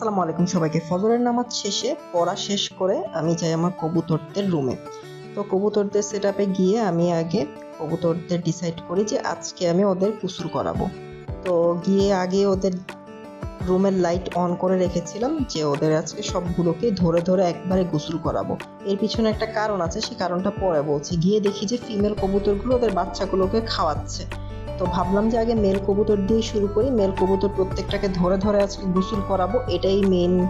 আসসালামু আলাইকুম সবাইকে। ফজরের নামাজ শেষে পড়া শেষ করে আমি যাই আমার কবুতরদের রুমে তো কবুতরদের সেট গিয়ে আমি আগে কবুতরদের ডিসাইড করি যে আজকে আমি ওদের কুসুর করাবো। তো গিয়ে আগে ওদের রুমের লাইট অন করে রেখেছিলাম যে ওদের আজকে সবগুলোকে ধরে ধরে একবারে গোসল করাবো। এর পিছনে একটা কারণ আছে সেই কারণটা পরে বলছি। গিয়ে দেখি যে ফিমেল কবুতরগুলো ওদের বাচ্চাগুলোকে খাওয়াচ্ছে। তো ভাবলাম যে আগে মেল কবুতর দিয়ে শুরু করি। মেল কবুতর প্রত্যেকটাকে ধরে ধরে আজকে গোসল করাবো, এটাই মেন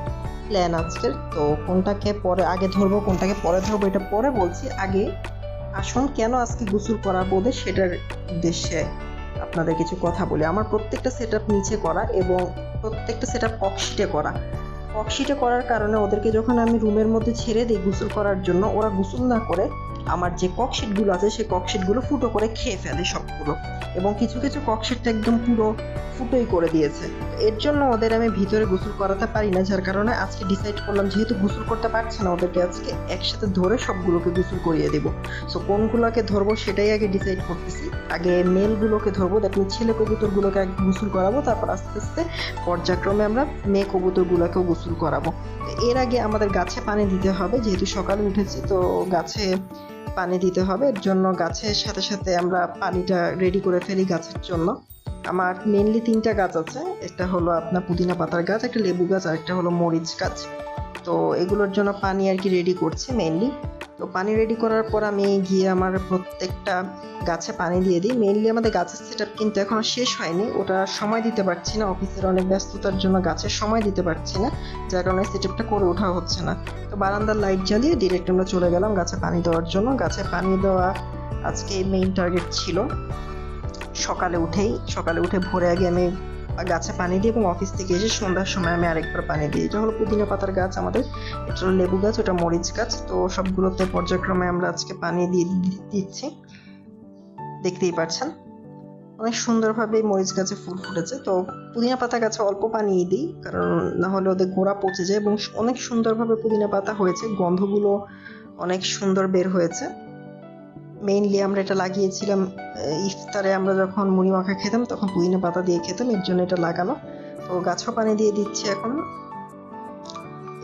প্ল্যান আজকের। তো কোনটাকে পরে, আগে ধরবো, কোনটাকে পরে ধরবো, এটা পরে বলছি। আগে আসুন কেন আজকে গোসল করাবো ওদের, সেটার উদ্দেশ্যে আপনাদের কিছু কথা বলি। আমার প্রত্যেকটা সেট নিচে করা এবং প্রত্যেকটা সেট আপ ককশিটে করা। ককশিটে করার কারণে ওদেরকে যখন আমি রুমের মধ্যে ছেড়ে দিই গোসল করার জন্য, ওরা গোসল না করে আমার যে ককশিটগুলো আছে, সেই ককশিটগুলো ফুটো করে খেয়ে ফেলে সবগুলো। এবং কিছু কিছু ককশিটটা একদম পুরো ফুটোই করে দিয়েছে। এর জন্য ওদের আমি ভিতরে গোসল করাতে পারি না, যার কারণে আজকে ডিসাইড করলাম যেহেতু গোসল করতে পারছে না, ওদেরকে আজকে একসাথে ধরে সবগুলোকে গোসল করিয়ে দেব। সো কোনগুলোকে ধরবো সেটাই আগে ডিসাইড করতেছি। আগে মেলগুলোকে ধরবো দেখুন ছেলে কবুতরগুলোকে আগে গোসল করাবো, তারপর আস্তে আস্তে পর্যায়ক্রমে আমরা মেয়ে কবুতরগুলোকেও গোসল করাবো। এর আগে আমাদের গাছে পানি দিতে হবে, যেহেতু সকালে উঠেছি, তো গাছে পানি দিতে হবে। এর জন্য গাছের সাথে সাথে আমরা পানিটা রেডি করে ফেলি গাছের জন্য। আমার মেনলি তিনটা গাছ আছে। একটা হলো আপনার পুদিনা পাতার গাছ, একটা লেবু গাছ, আর একটা হলো মরিচ গাছ। তো এগুলোর জন্য পানি আর কি রেডি করছি মেনলি তো পানি রেডি করার পর আমি গিয়ে আমার প্রত্যেকটা গাছে পানি দিয়ে দিই। মেনলি আমাদের গাছের সেট কিন্তু এখনও শেষ হয়নি। ওটা সময় দিতে পারছি না। অফিসের অনেক ব্যস্ততার জন্য গাছের সময় দিতে পারছি না। যার কারণে সেটআপটা করে ওঠা হচ্ছে না। তো বারান্দার লাইট জ্বালিয়ে ডিরেক্ট আমরা চলে গেলাম গাছে পানি দেওয়ার জন্য। গাছে পানি দেওয়া আজকে মেইন টার্গেট ছিল। সকালে উঠেই, সকালে উঠে ভোরে আগে আমি গাছে পানি দিই এবং অফিস থেকে এসে সন্ধ্যার সময় আমি আরেকবার পানি দিই। এটা হলো পুদিনা পাতার গাছ আমাদের। এটা হলো লেবু গাছ, ওটা মরিচ গাছ। তো সবগুলোতে পর্যায়ক্রমে আমরা আজকে পানি দিয়ে দিচ্ছি। দেখতেই পাচ্ছেন। অনেক সুন্দরভাবে মরিচ গাছে ফুল ফুটেছে। তো পুদিনা পাতা গাছে অল্প পানি দিই, কারণ না হলে ওদের গোড়া পচে যায় এবং অনেক সুন্দরভাবে পুদিনা পাতা হয়েছে। গন্ধগুলো অনেক সুন্দর বের হয়েছে। মেইনলি আমরা এটা লাগিয়েছিলাম ইফতারে আমরা যখন মুড়ি মাখা খেতাম তখন পুদিনা পাতা দিয়ে খেতাম এর জন্য এটা লাগানো। তো গাছও পানি দিয়ে দিচ্ছে এখন।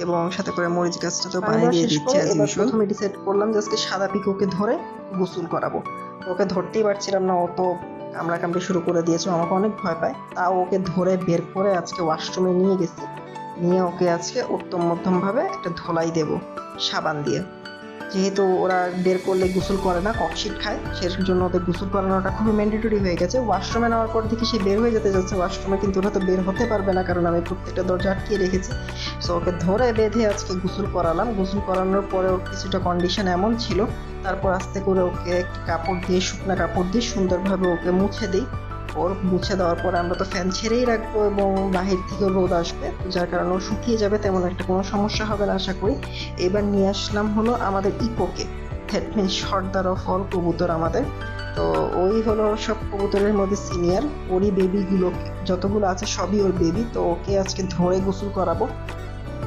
এবং সাথে করে মরিচ গাছটা তো পানি দিয়ে দিচ্ছি। প্রথমে ডিসাইড করলাম যে আজকে সাদা পিকোকে ধরে গোসল করাবো। ওকে ধরতেই পারছিলাম না ও তো কামড়া কামড়ি শুরু করে দিয়েছে আমাকে অনেক ভয় পায়। তাও ওকে ধরে বের করে আজকে ওয়াশরুমে নিয়ে গেছি। নিয়ে ওকে আজকে উত্তম মধ্যম ভাবে একটা ধোলাই দেব সাবান দিয়ে। যেহেতু ওরা বের করলে গোসল করে না ককশিট খায় সেই জন্য ওদের গোসল করানোটা খুবই ম্যান্ডেটরি হয়ে গেছে। ওয়াশরুমে নেওয়ার পর থেকে সে বের হয়ে যেতে যাচ্ছে। ওয়াশরুমে কিন্তু ওরা তো বের হতে পারবে না, কারণ আমি প্রত্যেকটা দরজা আটকিয়ে রেখেছি। সো ওকে ধরে বেঁধে আজকে গোসল করালাম। গোসল করানোর পরে ওর কিছুটা কন্ডিশন এমন ছিল। তারপর আস্তে করে ওকে একটি কাপড় দিয়ে, শুকনো কাপড় দিয়ে সুন্দরভাবে ওকে মুছে দিই। ওর মুছে দেওয়ার পরে আমরা তো ফ্যান ছেড়েই রাখব এবং বাহির থেকে রোদ আসবে। যার কারণে ও শুকিয়ে যাবে, তেমন একটা কোনো সমস্যা হবে না আশা করি। এবার নিয়ে আসলাম হলো আমাদের ইকোকে। দ্যাট মিনস সর্দার অফ অল কবুতর আমাদের। তো ওই হলো সব কবুতরের মধ্যে সিনিয়র ওরই বেবিগুলো যতগুলো আছে সবই ওর বেবি তো ওকে আজকে ধরে গোসল করাবো।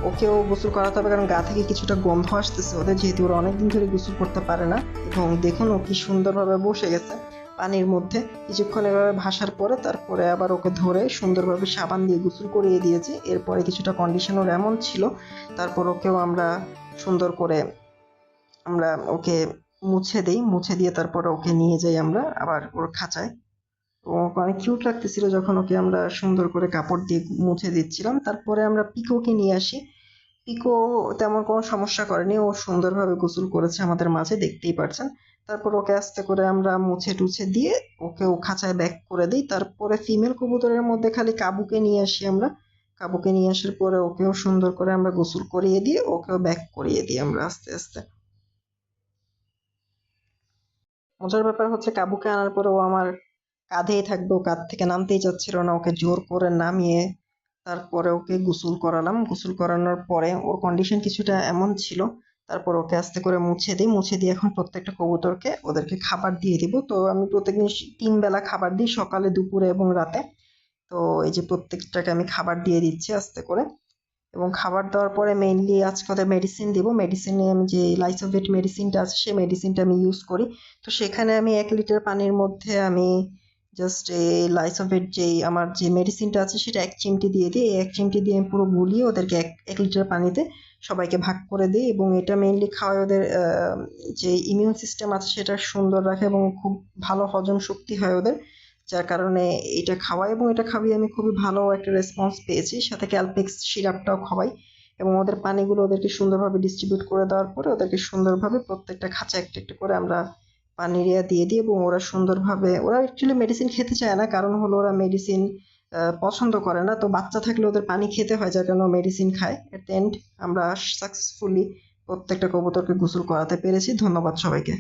ওকেও গোসল করাতে হবে কারণ গা থেকে কিছুটা গন্ধ আসতেছে ওদের, যেহেতু ওরা অনেকদিন ধরে গোসল করতে পারে না। এবং দেখুন ও কি সুন্দরভাবে বসে গেছে। পানির মধ্যে কিছুক্ষণ এভাবে ভাসার পরে তারপরে আবার ওকে ধরে সুন্দরভাবে সাবান দিয়ে গোসল করিয়ে দিয়েছি। এরপরে কিছুটা কন্ডিশন ওর এমন ছিল, তারপর ওকেও আমরা সুন্দর করে আমরা ওকে মুছে দিই, মুছে দিয়ে তারপরে ওকে নিয়ে যাই আমরা আবার ওর খাঁচায়। অনেক কিউট লাগতেছিল যখন ওকে আমরা সুন্দর করে কাপড় দিয়ে মুছে দিচ্ছিলাম। তারপরে আমরা পিকোকে নিয়ে আসি। পিকো তেমন কোনো সমস্যা করেনি, ও সুন্দরভাবে গোসল করেছে আমাদের মাঝে, দেখতেই পারছেন। তারপর ওকে আস্তে করে আমরা মুছে টুছে দিয়ে ওকে ও খাঁচায় ব্যাক করে দিই। তারপরে ফিমেল কবুতরের মধ্যে খালি কাবুকে নিয়ে আসি আমরা। কাবুকে নিয়ে আসার পরে ওকেও সুন্দর করে আমরা গোসল করিয়ে দিয়ে ওকেও ব্যাক করিয়ে দিই আমরা আস্তে আস্তে। মজার ব্যাপার হচ্ছে কাবুকে আনার পরে ও আমার কাঁধেই থাকবে, ও কাঁধ থেকে নামতেই চাচ্ছিল না। ওকে জোর করে নামিয়ে তারপরে ওকে গোসল করালাম। গোসল করানোর পরে ওর কন্ডিশন কিছুটা এমন ছিল তারপর ওকে আস্তে করে মুছে দিই, মুছে দিয়ে এখন প্রত্যেকটা কবুতরকে ওদেরকে খাবার দিয়ে দিব। তো আমি প্রত্যেকদিন তিন বেলা খাবার দিই সকালে, দুপুরে এবং রাতে। তো এই যে প্রত্যেকটাকে আমি খাবার দিয়ে দিচ্ছি আস্তে করে। এবং খাবার দেওয়ার পরে মেইনলি আজকে ওদের মেডিসিন দিব। মেডিসিনে আমি যে লাইসোভেট মেডিসিনটা আছে, সেই মেডিসিনটা আমি ইউজ করি। তো সেখানে আমি এক লিটার পানির মধ্যে আমি জাস্ট এই লাইসোভেট যেই আমার যে মেডিসিনটা আছে, সেটা এক চিমটি দিয়ে দিই। এই এক চিমটি দিয়ে আমি পুরো গুলিয়ে ওদেরকে এক এক লিটার পানিতে সবাইকে ভাগ করে দিই এবং এটা মেইনলি খাওয়ায় ওদের যে ইমিউন সিস্টেম আছে সেটা সুন্দর রাখে এবং খুব ভালো হজম শক্তি হয় ওদের, যার কারণে এটা খাওয়াই এবং এটা খাওয়িয়ে আমি খুবই ভালো একটা রেসপন্স পেয়েছি। সাথে ক্যালপেক্স সিরাপটাও খাওয়াই এবং ওদের পানিগুলো ওদেরকে সুন্দরভাবে ডিস্ট্রিবিউট করে দেওয়ার পরে ওদেরকে সুন্দরভাবে প্রত্যেকটা খাঁচা একটা একটা করে আমরা পানির ইয়া দিয়ে দিই এবং ওরা সুন্দরভাবে, ওরা অ্যাকচুয়ালি মেডিসিন খেতে চায় না, কারণ হলো ওরা মেডিসিন পছন্দ করে না। তো বাচ্চা থাকলে ওদের পানি খেতে হয়, যার কারণে মেডিসিন খায়। এট এন্ড আমরা সাকসেসফুলি প্রত্যেকটা কবুতরকে গোসল করাতে পেরেছি। ধন্যবাদ সবাইকে।